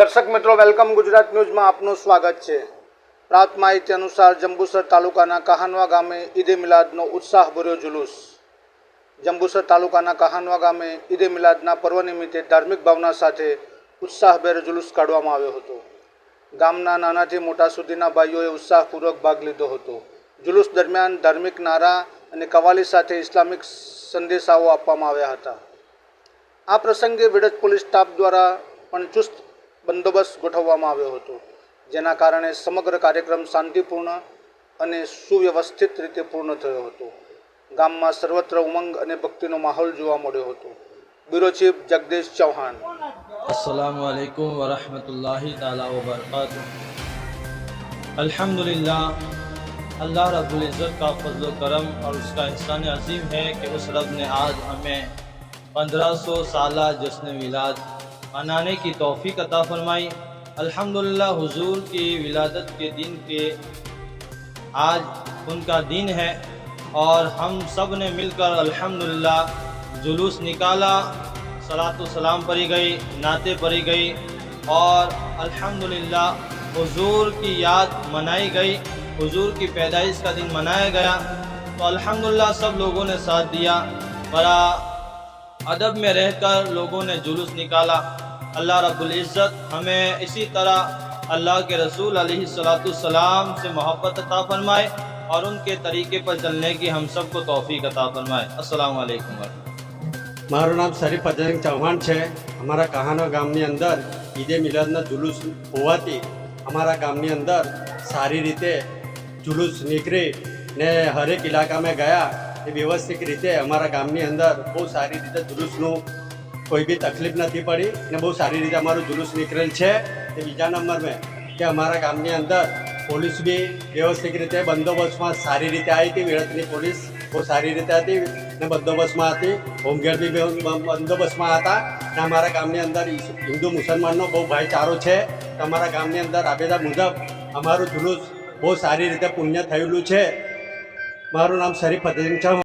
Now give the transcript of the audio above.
દર્શક મિત્રો, વેલકમ ગુજરાત ન્યૂઝમાં આપનું સ્વાગત છે. પ્રાપ્ત માહિતી અનુસાર જંબુસર તાલુકાના કહાનવા ગામે ઈદે મિલાદનો ઉત્સાહભર્યો જુલુસ. જંબુસર તાલુકાના કહાનવા ગામે ઈદે મિલાદના પર્વ નિમિત્તે ધાર્મિક ભાવના સાથે ઉત્સાહભેર જુલુસ કાઢવામાં આવ્યો હતો. ગામના નાનાથી મોટા સુધીના ભાઈઓએ ઉત્સાહપૂર્વક ભાગ લીધો હતો. જુલુસ દરમિયાન ધાર્મિક નારા અને કવાલી સાથે ઇસ્લામિક સંદેશાઓ આપવામાં આવ્યા હતા. આ પ્રસંગે વિડજ પોલીસ સ્ટાફ દ્વારા પણ ચુસ્ત બંદોબસ્ત ગોઠવવામાં આવ્યો હતો જેના કારણે સમગ્ર કાર્યક્રમ શાંતિપૂર્ણ અને સુવ્યવસ્થિત રીતે પૂર્ણ થયો હતો ગામમાં સર્વત્ર ઉમંગ અને ભક્તિનો માહોલ જોવા મળ્યો હતો બ્યુરો ચીફ જગદીશ ચૌહાણ असलकम वरहमतुल्लाहि ताला वबरकातुह अल्हम्दुलिल्लाह अल्लाह रब्बुल इज़्ज़त का फजल करम और उसका एहसान अजीम है कि उस रब ने आज हमें 1500 साल जश्न मिलाद منانے کی توفیق عطا فرمائی۔ الحمدللہ حضور کی ولادت کے دن کے آج ان کا دن ہے اور ہم سب نے مل کر الحمدللہ جلوس نکالا صلاة و سلام پڑھی گئی، نعتیں پڑھی گئی اور الحمدللہ حضور کی یاد منائی گئی، حضور کی پیدائش کا دن منایا گیا۔ تو الحمدللہ سب لوگوں نے ساتھ دیا۔ بڑا ادب میں رہ کر لوگوں نے جلوس نکالا۔ अल्लाह रब्बुल इज़्ज़त हमें इसी तरह अल्लाह के रसूल सलाम से मोहब्बत अता फरमाए और उनके तरीके पर चलने की हम सबको तौफीक अता फरमाए अस्सलाम वालेकुम वरहमतुल्लाह। મારું નામ શરીફ અજયંગ ચૌહાણ છે અમારા કહાનો ગામની અંદર ઈદે મિલાદના જુલુસ હોવાથી અમારા ગામની અંદર સારી રીતે જુલુસ નીકળી ને હરેક ઇલાકામાં ગયા એ વ્યવસ્થિત રીતે અમારા ગામની અંદર બહુ સારી રીતે જુલુસનું કોઈ બી તકલીફ નથી પડી અને બહુ સારી રીતે અમારું જુલુસ નીકળેલ છે. એ બીજા નંબરમાં કે અમારા ગામની અંદર પોલીસ બી વ્યવસ્થિત રીતે બંદોબસ્તમાં સારી રીતે આવી હતી. વિરતની પોલીસ બહુ સારી રીતે હતી ને બંદોબસ્તમાં હતી. હોમગાર્ડ બી બંદોબસ્તમાં હતા ને અમારા ગામની અંદર હિન્દુ મુસલમાનનો બહુ ભાઈચારો છે. અમારા ગામની અંદર આબેદા મુજબ અમારું જુલુસ બહુ સારી રીતે પુણ્ય થયેલું છે. મારું નામ શરીફ ફતેહ